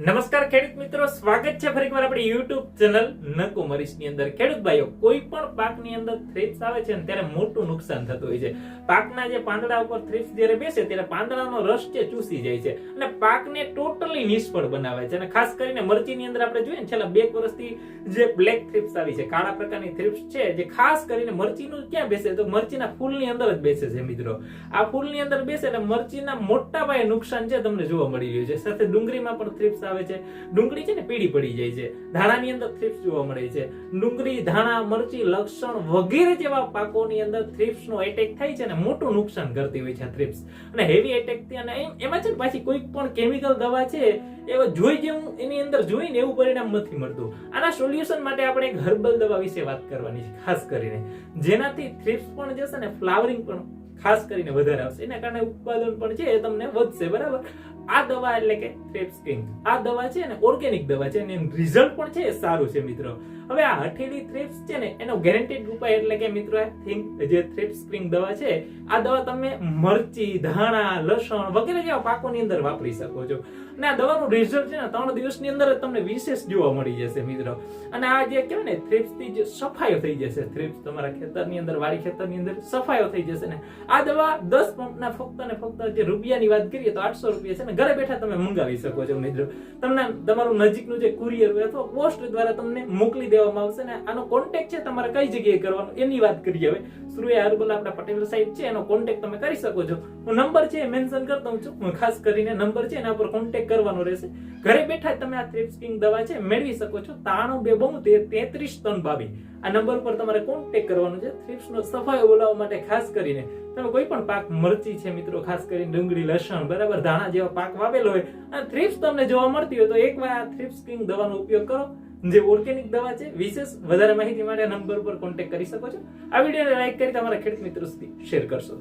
નમસ્કાર ખેડૂત મિત્રો, સ્વાગત છે ફરીવાર આપણી YouTube ચેનલ નકો મરીશની અંદર. ખેડૂત ભાઈઓ, કોઈ પણ પાકની અંદર થ્રિપ્સ આવે છે ને ત્યારે મોટું નુકસાન થતું હોય છે. પાકના જે પાંદડા ઉપર થ્રિપ્સ જ્યારે બેસે ત્યારે પાંદડાનો રસ છે ચૂસી જાય છે અને પાકને ટોટલી નિષ્ફળ બનાવે છે. અને ખાસ કરીને મરચીની અંદર આપણે જોઈએ ને, છેલ્લા બે વર્ષથી જે બ્લેક થ્રિપ્સ આવી છે, કાળા પ્રકારની થ્રિપ્સ છે, જે ખાસ કરીને મરચીનું ક્યાં બેસે? તો મરચીના ફૂલની અંદર જ બેસે છે મિત્રો. આ ફૂલની અંદર બેસે એટલે મરચીના મોટા પાયે નુકસાન છે તમને જોવા મળી રહ્યું છે. સાથે ડુંગળીમાં પણ થ્રિપ્સ આવે છે. ડુંગળી છે ને પીળી પડી જાય છે. ધાણાની અંદર થ્રિપ્સ જોવા મળે છે. ડુંગળી, ધાણા, મરચી, લક્ષણ વગેરે જેવા પાકોની અંદર થ્રિપ્સ નો એટેક થાય છે અને મોટું નુકસાન કરતી હોય છે થ્રિપ્સ અને હેવી એટેકથી અને એમાં છે ને પાછી કોઈ પણ કેમિકલ દવા છે, એ જોઈ જેવું એની અંદર જોઈને એવું પરિણામ નથી મળતું. આના સોલ્યુશન માટે આપણે એક હર્બલ દવા વિશે વાત કરવાની છે, ખાસ કરીને. જેનાથી થ્રિપ્સ પણ જશે ને ફ્લાવરિંગ પણ ખાસ કરીને વધારે આવશે. એના કારણે ઉત્પાદન પણ છે એ તમને વધશે, બરાબર? આ દવા એટલે કે કિંગ આ દવા છે ને ઓર્ગેનિક દવા છે ને એનું રિઝલ્ટ પણ છે સારું છે, મિત્રો. હવે આ હઠેલી થ્રિપ્સ છે ને, એનો ગેરંટીડ ઉપાય એટલે કે મિત્રો થિંક જે થ્રિપ્સ સ્પ્રિંગ દવા છે, આ દવા તમે મરચી, ધાણા, લસણ વગેરે જેવા પાકોની અંદર વાપરી શકો છો. અને આ દવાનું રિઝલ્ટ છે ને, ત્રણ દિવસની અંદર જ તમને વિશેષ જોવા મળી જશે મિત્રો. અને આ જે કહેવાય ને થ્રિપ્સથી જે સફાઈઓ થઈ જશે. થ્રિપ્સ તમારા ખેતરની અંદર, વાડી ખેતરની અંદર સફાઈઓ થઈ જશે ને. આ દવા દસ પંપના ફક્ત ને ફક્ત જે રૂપિયાની વાત કરીએ તો આઠસો રૂપિયા છે ને, ઘરે બેઠા તમે મંગાવી શકો છો મિત્રો. તમને તમારું નજીકનું જે કુરિયર અથવા પોસ્ટ દ્વારા તમને મોકલી દેવામાં આવશે ને આનો કોન્ટેક્ટ છે તમારે કઈ જગ્યાએ કરવાનો, એની વાત કરીએ હવે. સૂર્ય હર્બલ આપણા પટેલ સાહેબ છે, એનો કોન્ટેક્ટ તમે કરી શકો છો. હું નંબર છે મેન્શન કરતો હું છું ખાસ કરીને નંબર છે એના પર કોન્ટેક્ટ કરવાનો રહેશે. ઘરે બેઠા તમે આ થ્રિપ્સ દવા છે મેળવી શકો છો. તાણું બે બોતેર તેત્રીસ ત્રણ બાવી આ નંબર પર તમારે કોન્ટેક્ટ કરવાનો છે. થ્રિપ્સ નો સફાઈ બોલાવવા માટે ખાસ કરીને તમે કોઈ પણ પાક મરચી છે મિત્રો, ખાસ કરીને ડુંગળી, લસણ, બરાબર, ધાણા જેવા પાક વાવેલો હોય અને થ્રિપ્સ તમને જોવા મળતી હોય તો એકવાર આ થ્રિપ્સ કિંગ દવાનો ઉપયોગ કરો. જે ઓર્ગેનિક દવા છે, વિશેષ વધારે માહિતી માટે નંબર પર કોન્ટેક્ટ કરી શકો છો. આ વિડીયોને લાઈક કરી તમારા ખેડૂત મિત્રો સુધી શેર કરશો.